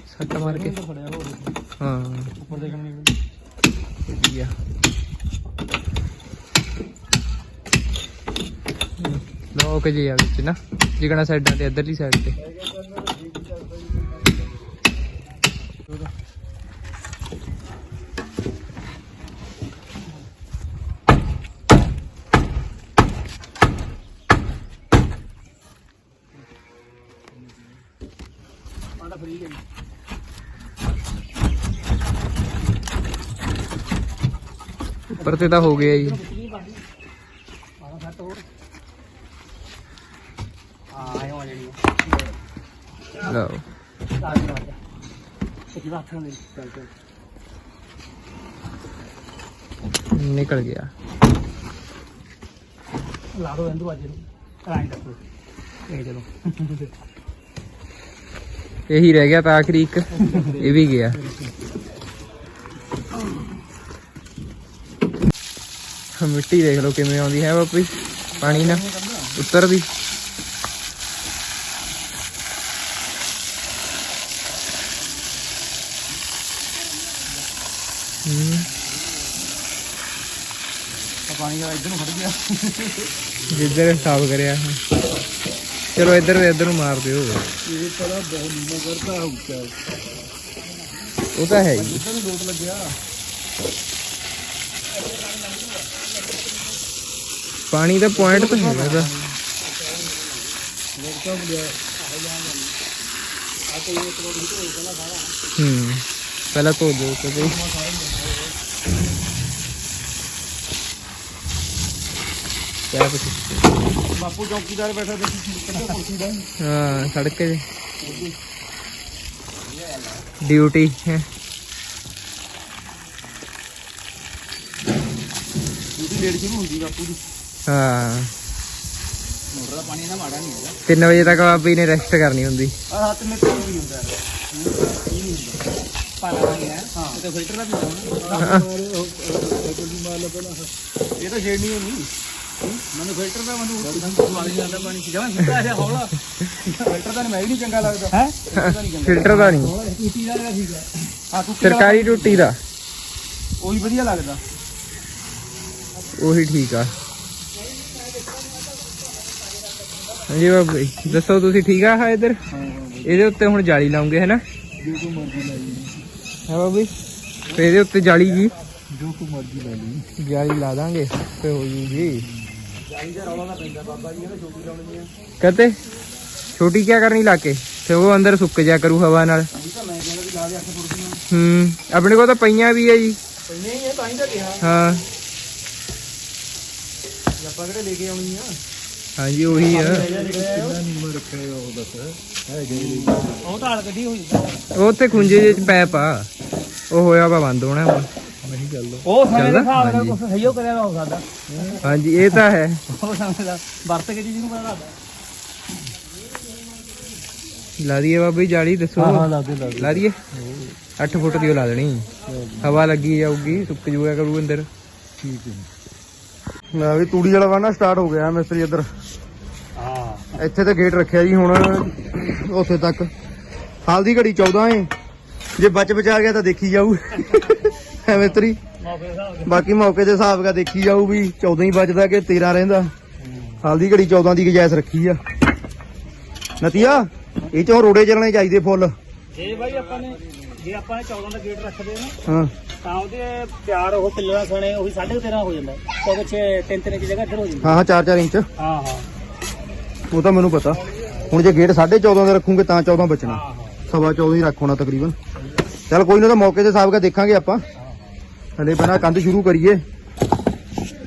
ਸੱਟ ਮਾਰ ਕੇ ਫੜਿਆ ਹੋਰ ਹਾਂ। ਉੱਪਰ ਦੇਖਣ ਨਹੀਂ ਵਧੀਆ ਲੋਕ ਜੀ ਆ ਵਿੱਚ ਨਾ, ਜਿਗਣਾ ਸਾਈਡਾਂ ਤੇ, ਇੱਧਰਲੀ ਸਾਈਡ ਤੇ। ਉੱਪਰ ਤੇ ਤਾਂ ਹੋ ਗਿਆ ਜੀ। ਲਓ। ਨਿਕਲ ਗਿਆ। ਲਾ ਦੋ ਇਹਨੂੰ ਅੱਜ ਨੂੰ ਦੱਸੋ ਇਹ ਚਲੋ ਇਹੀ ਰਹਿ ਗਿਆ ਤਾਂ ਆਖਰੀ ਇੱਕ। ਇਹ ਵੀ ਗਿਆ। ਮਿੱਟੀ ਦੇਖ ਲਓ ਕਿਵੇਂ ਆਉਂਦੀ ਹੈ ਬਾਪੀ ਪਾਣੀ ਨਾ ਉੱਤਰਦੀ ਹੂੰ। ਪਾਣੀ ਦਾ ਇੱਧਰ ਨੂੰ ਫੜ ਗਿਆ। ਜਿੱਧਰ ਸਾਫ਼ ਕਰਿਆ। ਚਲੋ ਇੱਧਰ ਇਧਰ ਨੂੰ ਮਾਰ ਦਿਓ। ਇਹ ਤਰਾ ਬਹੁਤ ਨੀਵਾ ਕਰਤਾ ਉਹ ਤਾਂ ਹੈ ਹੀ। ਇੱਧਰ ਨੂੰ ਲੋਟ ਲੱਗਿਆ। ਪਾਣੀ ਦਾ ਪੁਆਇੰਟ ਤਾਂ ਹੈਗਾ ਹੂੰ ਪਹਿਲਾਂ ਧੋ ਕਦੇ ਕਿਆ ਕੁਛ ਬਾਪੂ ਚੌਕੀਦਾਰ ਬੈਠਾ ਤੇ ਕੁਰਸੀ ਦਾ ਹਾਂ ਸੜਕ ਤੇ। ਡਿਊਟੀ ਹੈ। ਡਿਊਟੀ ਲੇਟ ਸ਼ੁਰੂ ਹੁੰਦੀ ਬਾਪੂ ਦੀ। ਹਾਂ। ਮੋਟਰ ਦਾ ਪਾਣੀ ਨਾ ਮਾੜਾ ਨਹੀਂ ਹੈਗਾ 3 ਵਜੇ ਤੱਕ ਬਾਬੀ ਨੇ ਰੈਸਟ ਕਰਨੀ ਹੁੰਦੀ। ਆ ਹੱਥ ਮੇ ਕੋਈ ਨਹੀਂ ਹੁੰਦਾ। ਇਹ ਨਹੀਂ ਹੁੰਦਾ ਪਾਣਾ ਨਹੀਂ ਹੈ। ਹਾਂ ਤੇ ਫਿਲਟਰ ਦਾ ਵੀ ਹੋਣਾ ਇਹ ਤਾਂ ਛੇੜ ਨਹੀਂ ਹੋਣੀ ਮੈਨੂੰ ਫਿਲਟਰ ਦਾ ਮੈਨੂੰ ਵਾਲੀ ਜਾਂਦਾ ਪਾਣੀ ਜਮਾਂ ਸਿੱਧਾ ਜਿਹਾ ਹੌਲਾ। ਫਿਲਟਰ ਦਾ ਮੈਂ ਵੀ ਨਹੀਂ ਚੰਗਾ ਲੱਗਦਾ। ਹੈ? ਫਿਲਟਰ ਦਾ ਨਹੀਂ ਟੂਟੀ ਦਾ ਠੀਕ ਹੈ। ਹਾਂ ਟੂਟੀ ਵਾਲਾ ਸਰਕਾਰੀ ਟੁੱਟੀ ਦਾ। ਉਹੀ ਵਧੀਆ ਲੱਗਦਾ। ਉਹੀ ਠੀਕ ਆ। ਹਾਂਜੀ ਬਾਬਾ ਜੀ ਦੱਸੋ ਤੁਸੀਂ ਠੀਕ ਆ ਹਾਂ ਇੱਧਰ? ਇਹਦੇ ਉੱਤੇ ਹੁਣ ਜਾਲੀ ਲਾਉਂਗੇ ਹੈ ਨਾ? ਜੋ ਕੋ ਮਰਜ਼ੀ ਲੈ ਲਈ ਹੈ ਬਾਬਾ ਜੀ ਤੇ ਇਹਦੇ ਉੱਤੇ ਜਾਲੀ ਜੀ? ਜੋ ਕੋ ਮਰਜ਼ੀ ਲੈ ਲਈ ਜਾਲੀ ਲਾ ਦਾਂਗੇ ਤੇ ਹੋ ਜੂਗੀ ਜਾਈ ਦਾ ਰੌਲਾ ਨਾ ਪੈਂਦਾ ਬਾਬਾ ਜੀ ਇਹਨੇ ਛੋਟੀ ਲਾਉਣੀ ਆ। ਕਹਤੇ? ਛੋਟੀ ਕਿਆ ਕਰਨੀ ਲਾ ਕੇ? ਤੇ ਉਹ ਅੰਦਰ ਸੁੱਕ ਜਾ ਕਰੂ ਹਵਾ ਨਾਲ। ਇਹ ਤਾਂ ਮੈਂ ਕਹਿੰਦਾ ਵੀ ਲਾ ਦੇ 8 ਫੁੱਟ ਦੀਆਂ ਹੂੰ ਆਪਣੇ ਕੋਲ ਤਾਂ ਪਈਆਂ ਵੀ ਆ ਜੀ। ਪਈਆਂ ਹੀ ਆ ਤਾਂ ਹੀ ਤਾਂ ਕਿਹਾ। ਹਾਂ। ਆਪਾਂ ਕਿਹੜੇ ਲੈ ਕੇ ਆਉਣੀ ਆ। ਹਾਂਜੀ ਉਹੀ ਆ। ਰੱਖਿਆ ਉਹ ਦੱਸ। ਹੈ ਗਈ ਉਹ ਢਾਲ ਕੱਢੀ ਹੋਈ ਉਹ ਉੱਥੇ ਖੁੰਝੇ ਜਿਹੇ ਚ ਪੈਪ ਆ। ਉਹ ਹੋਇਆ ਵਾ ਬੰਦ ਹੋਣਾ ਹੁਣ। ਨਹੀਂ ਗੱਲ ਉਹ ਸਮੇਂ ਦੇ ਚੱਲਦਾ? ਹਿਸਾਬ ਨਾਲ ਹਾਂਜੀ। ਕੁਝ ਸਹੀਓ ਕਰਿਆ ਵਾ ਹੋ ਸਕਦਾ ਹਾਂਜੀ ਇਹ ਤਾਂ ਹੈ। ਉਹ ਸਮੇਂ ਦਾ। ਵਰਤ ਕੇ ਚੀਜ਼ ਨੂੰ ਪਤਾ ਲੱਗਦਾ। ਲਾ ਦਈਏ ਬਾਬਾ ਜੀ ਜਾਲੀ ਦੱਸੋ। ਲਾ ਦੇ ਲਾ ਲਾ ਦਈਏ। 8 ਫੁੱਟ ਦੀ ਉਹ ਲਾ ਦੇਣੀ। ਹਵਾ ਲੱਗੀ ਜਾਊਗੀ ਸੁੱਕ ਜੂਗਾ ਕਰੂ ਅੰਦਰ। ਠੀਕ ਹੈ। ਲੈ ਵੀ ਤੂੜੀ ਵਾਲਾ ਵਾਣਾ ਸਟਾਰਟ ਹੋ ਗਿਆ ਮਿਸਤਰੀ ਇੱਧਰ। ਹਾਂ ਇੱਥੇ ਤੇ ਗੇਟ ਰੱਖਿਆ ਜੀ ਹੁਣ ਉੱਥੇ ਤੱਕ। ਹਾਲ ਦੀ ਘੜੀ 14 ਏ। ਜੇ ਬਚ ਬਚਾ ਗਿਆ ਤਾਂ ਦੇਖੀ ਜਾਊ। ਐ ਮਿਸਤਰੀ ਮੌਕੇ ਦੇ ਹਿਸਾਬ ਨਾਲ ਬਾਕੀ ਮੌਕੇ ਦੇ ਹਿਸਾਬ ਨਾਲ ਦੇਖੀ ਜਾਊ ਵੀ 14 ਹੀ ਬਚਦਾ ਕਿ 13 ਰਹਿੰਦਾ। ਹਾਲ ਦੀ ਘੜੀ 14 ਦੀ ਗੁਜਾਇਸ਼ ਰੱਖੀ ਆ। ਨਤੀਆ ਇਹ ਚੋਂ ਰੋੜੇ ਚੱਲਣੇ ਚਾਹੀਦੇ ਫੁੱਲ। ਜੇ ਬਾਈ ਆਪਾਂ ਨੇ ਜੇ ਆਪਾਂ ਨੇ 14 ਦਾ ਗੇਟ ਰੱਖਦੇ ਨਾ ਹਾਂ। ਤਾਂ ਉਹਦੇ ਤਿਆਰ ਉਹ ਪਿੱਲਰਾਂ ਸਣੇ ਉਹੀ 13.5 ਹੋ ਜਾਂਦਾ। ਕਿਉਂਕਿ 6 3 3 ਇੰਚ ਜਗ੍ਹਾ ਇੱਧਰ ਹੋ ਜਾਂਦੀ। ਹਾਂ ਹਾਂ 4-4 ਇੰਚ। ਹਾਂ ਹਾਂ। ਉਹ ਤਾਂ ਮੈਨੂੰ ਪਤਾ। ਹੁਣ ਜੇ ਗੇਟ 14.5 ਦਾ ਰੱਖੂਗੇ ਤਾਂ 14 ਬਚਣਾ। ਹਾਂ ਹਾਂ ਸਵਾ 14 ਹੀ ਰੱਖ ਹੋਣਾ ਤਕਰੀਬਨ। ਚੱਲ ਕੋਈ ਨਾ ਤਾਂ ਮੌਕੇ ਦੇ ਹਿਸਾਬ ਨਾਲ ਦੇਖਾਂਗੇ ਆਪਾਂ। ਹਲੇ ਪਹਿਲਾਂ ਕੰਧ ਸ਼ੁਰੂ ਕਰੀਏ।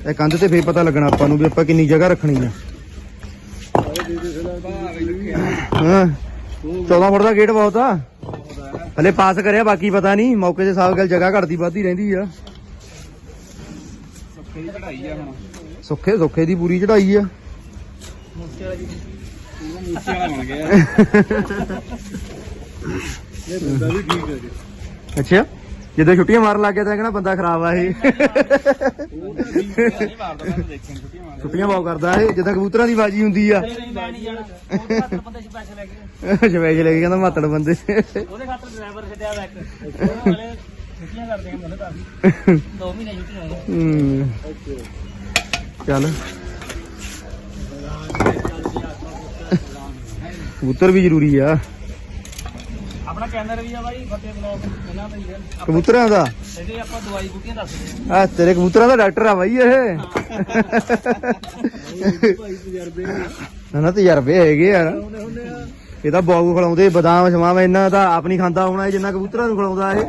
ਇਹ ਕੰਧ ਤੇ ਫੇਰ ਪਤਾ ਲੱਗਣਾ ਆਪਾਂ ਨੂੰ ਵੀ ਆਪਾਂ ਕਿੰਨੀ ਜਗ੍ਹਾ ਰੱਖਣੀ ਆ। ਹਾਂ। 14 ਫੁੱਟ ਦਾ ਗੇਟ ਬਹੁਤ ਆ। ਹਲੇ ਪਾਸ ਕਰਿਆ ਬਾਕੀ ਪਤਾ ਨਹੀਂ ਮੌਕੇ ਦੇ ਹਿਸਾਬ ਨਾਲ ਜਗ੍ਹਾ ਘਟਦੀ ਵੱਧਦੀ ਰਹਿੰਦੀ ਆ। ਕਢਾਈ ਆ ਹੁਣ। ਸੁੱਖੇ ਸੁੱਖੇ ਦੀ ਪੂਰੀ ਚੜਾਈ ਆ। ਜੀ। ਉਹ ਮੂਸੇ ਵਾਲਾ ਬਣ ਗਿਆ ਇਹ ਬੰਦਾ ਵੀ ਠੀਕ ਹੈ ਜੀ। ਅੱਛਾ। ਜਦੋਂ ਛੁੱਟੀਆਂ ਮਾਰਨ ਲੱਗ ਗਿਆ ਤਾਂ ਕਹਿੰਦਾ ਬੰਦਾ ਖਰਾਬ ਆ ਇਹ। ਉਹ ਤਾਂ ਠੀਕ ਨਹੀਂ ਮਾਰਦਾ ਮੈਂ ਦੇਖਿਆ ਛੁੱਟੀਆਂ ਮਾਰਦਾ ਛੁੱਟੀਆਂ ਕਰਦਾ ਇਹ ਜਦੋਂ ਕਬੂਤਰਾਂ ਦੀ ਬਾਜੀ ਹੁੰਦੀ ਆ। ਨਹੀਂ ਮੈਂ ਨਹੀਂ ਜਾਣਾ ਉਹ ਖਾਤਰ ਬੰਦੇ ਸਪੈਸ਼ਲ ਲੈ ਕੇ ਸ਼ਵੈਜ ਲੈ ਕੇ ਕਹਿੰਦਾ ਮਾਤੜ ਬੰਦੇ। ਉਹਦੇ ਖਾਤਰ ਡਰਾਈਵਰ ਛੱਡਿਆ ਵਾ ਇੱਕ। ਉਹ ਵਾਲੇ ਛੁੱਟੀਆਂ ਕਰਦੇ ਆ ਮੈਨੂੰ ਤਾਂ ਦੋ ਮਹੀਨੇ ਛੁੱਟੀਆਂ ਹੋਈਆਂ ਹੂੰ। ਚੱਲ। ਕਬੂਤਰ ਵੀ ਜ਼ਰੂਰੀ ਆ। ਆਪਣਾ ਕੈਨਰ ਵੀ ਆ ਬਾਈ ਫਤਿਹ ਬਲੌਗ ਇਹਨਾਂ ਦਾ ਹੀ ਹੈ ਕਬੂਤਰਾਂ ਦਾ? ਇਹਦੇ ਆਪਾਂ ਦਵਾਈ ਬੂਟੀਆਂ ਦੱਸਦੇ ਆ ਆ ਤੇਰੇ ਕਬੂਤਰਾਂ ਦਾ ਡਾਕਟਰ ਆ ਬਾਈ ਇਹ। ਭਾਈ ਤਜਰਬੇ ਨਾ ਨਾ ਤਜਰਬੇ ਹੈਗੇ ਆ। ਇਹ ਤਾਂ ਬੌਗ ਖਿਲਾਉਂਦੇ ਬਦਾਮ ਸ਼ਮਾਮ ਇਹਨਾਂ ਦਾ ਆਪ ਨਹੀਂ ਖਾਂਦਾ ਹੋਣਾ ਇਹ ਜਿੰਨਾ ਕਬੂਤਰਾਂ ਨੂੰ ਖਿਲਾਉਂਦਾ ਇਹ।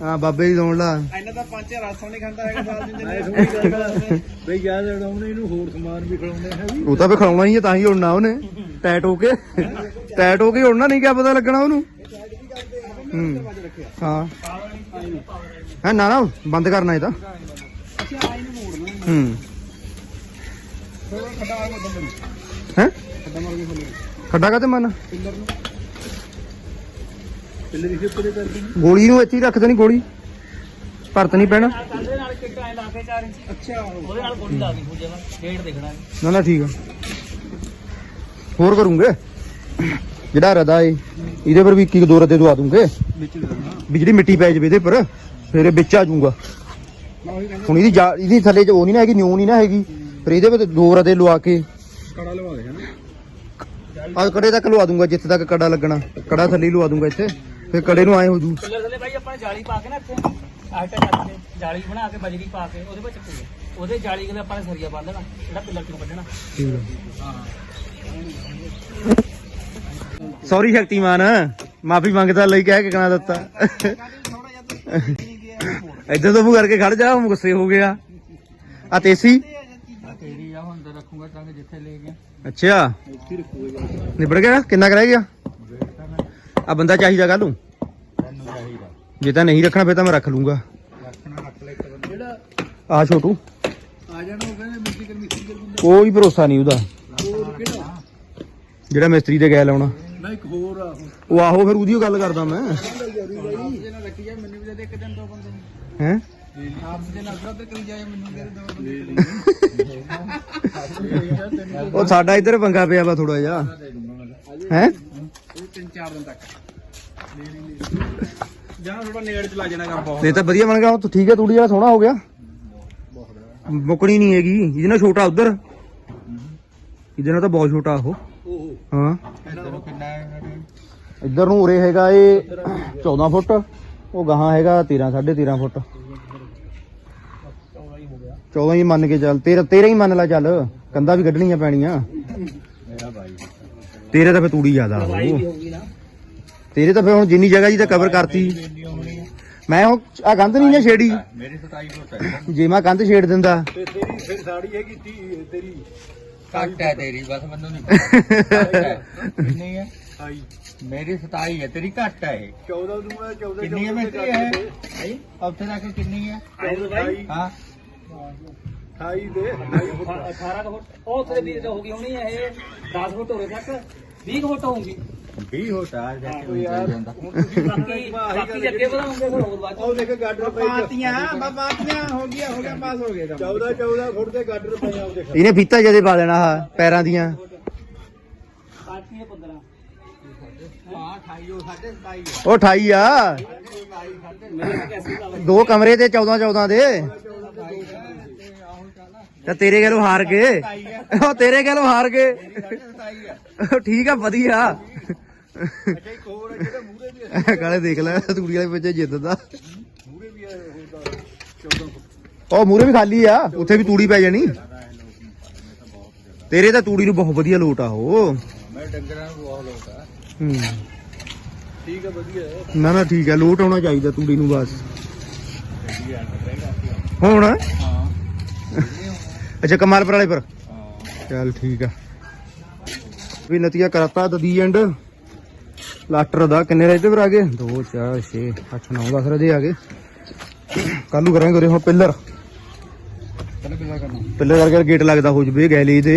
ਹਾਂ ਬਾਬੇ ਦੀ ਦੌਣ ਲਾ। ਇਹਨਾਂ ਦਾ ਪੰਜ ਰਾਸਾਂ ਨਹੀਂ ਖਾਂਦਾ ਹੈਗਾ ਸਾਲ ਦਿਨ ਬਈ ਯਾਦ ਉਹਨੇ ਇਹਨੂੰ ਹੋਰ ਸਮਾਨ ਵੀ ਖਿਲਾਉਂਦੇ ਹੈ ਵੀ। ਉਹ ਤਾਂ ਫੇ ਖਿਲਾਉਣਾ ਹੀ ਹੈ ਤਾਂ ਹੀ ਉੜਨਾ ਉਹਨੇ। ਟੈਟ ਹੋ ਕੇ। ਟੈਟ ਹੋ ਕੇ ਉੜਨਾ ਨਹੀਂ ਕਿਆ ਪਤਾ ਲੱਗਣਾ ਉਹਨੂੰ। ਹੂੰ ਹਾਂ। ਨਾ ਨਾ ਬੰਦ ਕਰਨਾ ਇਹ ਤਾਂ। ਅੱਛਾ ਆਈ ਨੂੰ ਮੋੜਨਾ ਹੂੰ ਹੈ? ਖੱਡਾ ਕਾਤੇ ਮਨ ਪਿੱਲਰ ਨੂੰ ਕਰਦੀ ਗੋਲੀ ਨੂੰ ਇੱਥੇ ਹੀ ਰੱਖ ਦੇਣੀ ਗੋਲੀ। ਭਰਤ ਨਹੀਂ ਪੈਣਾ। ਕੰਦੇ ਨਾਲ ਕਿੱਟ ਐ ਲਾ ਕੇ 4 ਇੰਚ ਅੱਛਾ ਉਹਦੇ ਨਾਲ ਗੋਲੀ ਲਾ ਦੀ ਪੂਜੇ ਨਾਲ ਡੇਢ ਦੇਖਣਾ ਨਾ ਨਾ ਠੀਕ ਆ। ਹੋਰ ਕਰੂੰਗੇ? ਜਿਹੜਾ ਰਦਾ ਏ ਇਹਦੇ ਪਰ ਵੀ ਇੱਕ ਇੱਕ ਦੋ ਰਦੇ ਦਵਾ ਦੂੰਗੇ। ਵਿੱਚ ਵੀ ਜਿਹੜੀ ਮਿੱਟੀ ਪੈ ਜਵੇ ਇਹਦੇ ਪਰ ਫਿਰ ਇਹ ਵਿੱਚ ਆ ਜਾਊਗਾ। ਹੁਣ ਇਹਦੀ ਜਾ- ਇਹਦੀ ਥੱਲੇ ਚ ਉਹ ਨਹੀਂ ਨਾ ਹੈਗੀ ਨਿਊ ਨਹੀਂ ਨਾ ਹੈਗੀ। ਫਿਰ ਇਹਦੇ ਵਿੱਚ ਦੋ ਰਦੇ ਲਵਾ ਕੇ। ਕੜਾ ਲਵਾ ਦੇ ਹਨਾ ਆ ਕੜੇ ਤੱਕ ਲਵਾ ਦੂੰਗਾ ਜਿੱਥੇ ਤੱਕ ਕੜਾ ਲੱਗਣਾ। ਕੜਾ ਥੱਲੇ ਹੀ ਲਵਾ ਦੂੰਗਾ ਇੱਥੇ। ਫਿਰ ਕੜੇ ਨੂੰ ਆਏ ਹੋ ਜੂ ਥੱਲੇ ਬਾਈ ਆਪਾਂ ਨੇ ਜਾਲੀ ਪਾ ਕੇ ਨਾ ਇੱਥੇ ਆਟਾ ਕੱਟ ਕੇ ਜਾਲੀ ਬਣਾ ਕੇ ਬਜਰੀ ਪਾ ਕੇ ਉਹਦੇ ਵਿੱਚ ਚੱਕੂਗੇ ਉਹਦੇ ਜਾਲੀ ਦੇ ਆਪਾਂ ਨੇ ਸਰੀਆ ਬੰਨ ਦੇਣਾ ਜਿਹੜਾ ਪਿੱਲਰ ਤੋਂ ਕੱਢਣਾ ਸੌਰੀ ਸ਼ਕਤੀਮਾਨ ਮਾਫੀ ਮੰਗਦਾ ਲਈ ਕਹਿ ਕੇ ਕਣਾ ਦਿੱਤਾ। ਇੱਧਰ ਤੋਂ ਮੂੰਹ ਕਰਕੇ ਖੜ ਜਾ ਉਹ ਗੁੱਸੇ ਹੋ ਗਿਆ। ਆ ਤੇਸੀ? ਤੇਰੀ ਆ ਹੁਣ ਤਾਂ ਰੱਖੂਗਾ ਟੰਗ ਜਿੱਥੇ ਲੈ ਗਿਆ। ਅੱਛਾ। ਨਿਬੜ ਗਿਆ? ਕਿੰਨਾ ਕਰਾਇਆ ਗਿਆ? ਆ ਬੰਦਾ ਚਾਹੀਦਾ ਕੱਲ ਨੂੰ ਜੇ ਤਾਂ ਨਹੀਂ ਰੱਖਣਾ ਫਿਰ ਤਾਂ ਮੈਂ ਰੱਖ ਲੂੰਗਾ। ਆ ਛੋਟੂ। ਆ ਜਾਣਾ ਉਹ ਕਹਿੰਦੇ ਮਿੱਟੀ ਕਰ ਮਿੱਟੀ ਕਰ ਬੰਦਾ। ਕੋਈ ਭਰੋਸਾ ਨਹੀਂ ਉਹਦਾ। ਹੋਰ ਕਿਹੜਾ? ਜਿਹੜਾ ਮਿਸਤਰੀ ਤੇ ਗਿਆ ਲਾਉਣਾ। ਨਾ ਇੱਕ ਹੋਰ ਆ। ਉਹ ਆਹੋ ਫਿਰ ਉਹਦੀ ਓ ਗੱਲ ਕਰਦਾ ਮੈਂ। ਜਿਹਨਾਂ ਰੱਖੀ ਜਾ ਮੈਨੂੰ ਵੀ ਦੇ ਦੇ ਇੱਕ ਦਿਨ ਦੋ ਬੰਦੇ ਹੈ। ਆਪ ਦੇ ਨਾਲ ਉਧਰ ਕਰੀ ਜਾਏ ਮੈਨੂੰ ਦੇ ਦੇ ਦੋ ਬੰਦੇ ਉਹ ਸਾਡਾ ਇੱਧਰ ਪੰਗਾ ਪਿਆ ਵਾ ਥੋੜਾ ਜਿਹਾ। ਹੈ? ਤਿੰਨ ਚਾਰ ਦਿਨ ਤੱਕ। ਜਾਂ ਥੋੜਾ ਨੇੜੇ ਚ ਲਾ ਜਾਣਾ ਕੰਮ ਬਹੁਤ। ਤੇ ਤਾਂ ਵਧੀਆ ਬਣ ਗਿਆ। ਉਹ ਤਾਂ ਠੀਕ ਹੈ, ਤੂੜੀ ਵਾਲਾ ਸੋਹਣਾ ਹੋ ਗਿਆ। ਮੁੱਕਣੀ ਨਹੀਂ ਹੈਗੀ। ਇਹਦੇ ਨਾਲ ਛੋਟਾ ਉਧਰ। ਇਹਦੇ ਨਾਲ ਤਾਂ ਬਹੁਤ ਛੋਟਾ ਉਹ। ਹਾਂ। ਕਿੰਨਾ ਇੱਧਰ ਨੂੰ ਉਰੇ ਹੈਗਾ ਇਹ 14 ਫੁੱਟ। ਉਹ ਗਾਹਾਂ ਹੈਗਾ 13 13.5 ਫੁੱਟ। 14 ਹੀ ਮੰਨ ਕੇ ਚੱਲ। 13 13 ਹੀ ਮੰਨ ਲੈ ਚੱਲ। ਕੰਦਾ ਵੀ ਕੱਢਣੀਆਂ ਪੈਣੀਆਂ। ਮੇਰਾ ਭਾਈ ਤੇਰੇ ਤਾਂ ਫੇ ਤੂੜੀ ਜ਼ਿਆਦਾ ਉਹ ਹੋਊਗੀ ਨਾ। ਤੇਰੇ ਤਾਂ ਫੇ ਹੁਣ ਜਿੰਨੀ ਜਗ੍ਹਾ ਜੀ ਤਾਂ ਕਵਰ ਕਰਤੀ। ਮੈਂ ਉਹ ਆ ਕੰਧ ਨਹੀਂ ਨਾ ਛੇੜੀ। ਮੇਰੀ ਸਟਾਈ ਫੁੱਟ ਹੈ ਜੇ ਮੈਂ ਕੰਧ ਛੇੜ ਦਿੰਦਾ। ਤੇ ਤੇਰੀ ਫਿਰ ਸਾੜੀ ਹੈਗੀ ਤੀ ਤੇਰੀ ਘੱਟ ਹੈ ਤੇਰੀ ਬਸ ਮੈਨੂੰ ਨਹੀਂ ਕਿੰਨੀ ਹੈ? ਆਈ ਮੇਰੀ 27 ਹੈ ਤੇਰੀ ਘੱਟ ਹੈ ਇਹ। 14 ਨੂੰ 14 ਕਿੰਨੀ ਹੈ ਮੇਰੀ ਹੈ? ਉੱਥੇ ਤੱਕ ਕਿੰਨੀ ਹੈ? ਹਾਂ। 28 ਦੇ। 18 ਫੁੱਟ ਉਹ ਉੱਥੇ ਵੀ ਹੋ ਗਈ ਹੋਣੀ ਹੈ ਇਹ। 10 ਫੁੱਟ ਹੋਰੇ ਤੱਕ। 20 ਕੁ ਫੁੱਟ ਹੋਊਗੀ। 20 ਹੋਟਾ ਜਾ ਕੇ ਬਾਕੀ ਬਾਕੀ ਜੇ ਅੱਗੇ ਵਧਾਉਂਗੇ ਫਿਰ ਹੋਰ ਬਾਅਦ ਉਹ ਦੇਖ ਗਾਡਰ ਪਈ ਪਾਤੀਆਂ ਬਾਬਾਤੀਆਂ ਹੋ ਗਿਆ ਹੋ ਗਿਆ ਪਾਸ ਹੋ ਗਿਆ 14 14 ਫੁੱਟ ਦੇ ਗਾਡਰ ਪਏ ਆ ਉਹ ਦੇਖ। ਇਹਨੇ ਫੀਤਾ ਜਦੇ ਪਾ ਦੇਣਾ ਆਹ ਪੈਰਾਂ ਦੀਆਂ। ਬਾਕੀ 15 ਹਾਂ 28 ਉਹ 27 ਉਹ 28 ਆ। ਦੋ ਕਮਰੇ ਤੇ 14 14 ਦੇ। ਤਾਂ ਤੇਰੇ ਗੱਲੋਂ ਹਾਰ ਗਏ। ਉਹ ਤੇਰੇ ਗੱਲੋਂ ਹਾਰ ਗਏ। ਠੀਕ ਆ ਵਧੀਆ। ਇੱਕ ਹੋਰ ਹੈ ਜਿਹੜੇ ਮੂਰੇ ਵੀ ਕਾਲੇ ਦੇਖ ਲੈ ਤੂੜੀ ਵਾਲੇ ਵਿੱਚ ਜਿੱਤਦਾ ਮੂਰੇ ਵੀ ਹੈ ਹੁੰਦਾ 14 ਫੁੱਟ। ਉਹ ਮੂਰੇ ਵੀ ਖਾਲੀ ਆ ਉੱਥੇ ਵੀ ਤੂੜੀ ਪੈ ਜਾਣੀ। ਤੇਰੇ ਤਾਂ ਤੂੜੀ ਨੂੰ ਬਹੁਤ ਵਧੀਆ ਲੋਟ ਆ ਉਹ। ਮੈਂ ਡੰਗਰਾਂ ਨੂੰ ਬਹੁਤ ਲੋਟਾ ਹੂੰ। ਠੀਕ ਹੈ ਵਧੀਆ ਨਾ ਨਾ ਠੀਕ ਆ ਲੋਟ ਆਉਣਾ ਚਾਹੀਦਾ ਤੂੜੀ ਨੂੰ ਬਸ। ਹੁਣ। ਹਾਂ। ਅੱਛਾ ਕਮਾਲਪੁਰ ਵਾਲੇ ਪਰ। ਚੱਲ ਠੀਕ ਆ। ਵੀ ਨਤੀਆ ਕਰਤਾ ਦਦੀ ਐਂਡ ਲਾਸਟਰ ਦਾ ਕਿੰਨੇ ਰਹਿ ਤੇ ਫਿਰ ਆ ਗਏ? 2 4 6 8 9 10 ਰਦੇ ਆ ਗਏ। ਕੱਲੂ ਕਰਾਂਗੇ ਉਰੇ ਹੁਣ ਪਿੱਲਰ। ਪਿੱਲਰ ਕਰਕੇ ਗੇਟ ਲੱਗਦਾ ਹੋ ਜਵੇ ਗੈਲੀ ਤੇ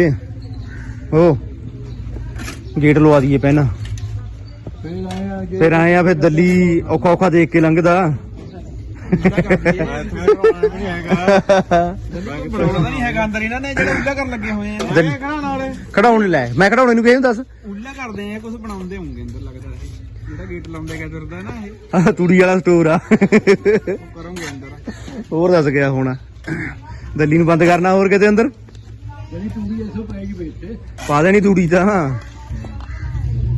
ਹੋ ਗੇਟ ਲਵਾ ਦਈਏ ਪਹਿਲਾਂ। ਫਿਰ ਆਏ ਆ ਫਿਰ ਦੱਲੀ ਔਖਾ ਔਖਾ ਦੇਖ ਕੇ ਲੰਘਦਾ। ਨਹੀਂ ਹੈਗਾ। ਬਣਾਉਣਾ ਨਹੀਂ ਹੈਗਾ ਅੰਦਰ ਇਹਨਾਂ ਨੇ ਜਿਹੜੇ ਉੱਲਾ ਕਰਨ ਲੱਗੇ ਹੋਏ ਆ ਦਿਲ- ਮੈਂ ਕਹਣਾ ਨਾਲੇ। ਖੜਾਉਣ ਲੈ ਮੈਂ ਖੜਾਉਣੇ ਨੂੰ ਕਿਹਨੂੰ ਦੱਸ। ਉੱਲਾ ਕਰਦੇ ਆ ਕੁਝ ਬਣਾਉਂਦੇ ਹੋਣਗੇ ਅੰਦਰ ਲੱਗਦਾ ਇਹ। ਜਿਹੜਾ ਗੇਟ ਲਾਉਂਦੇ ਗਿਆ ਤੁਰਦਾ ਨਾ ਇਹ। ਆਹ ਤੂੜੀ ਵਾਲਾ ਸਟੋਰ ਆ। ਉਹ ਕਰੋਗੇ ਅੰਦਰ। ਹੋਰ ਦੱਸ ਗਿਆ ਹੁਣ। ਦੱਲੀ ਨੂੰ ਬੰਦ ਕਰਨਾ ਹੋਰ ਕਿਤੇ ਅੰਦਰ? ਜਿਹੜੀ ਤੂੜੀ ਐਸੋ ਪੈਗੀ ਵਿੱਚ। ਪਾ ਦੇਣੀ ਤੂੜੀ ਤਾਂ।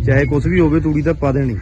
ਚਾਹੇ ਕੁਝ ਵੀ ਹੋਵੇ ਤੂੜੀ ਤਾਂ ਪਾ ਦੇਣੀ।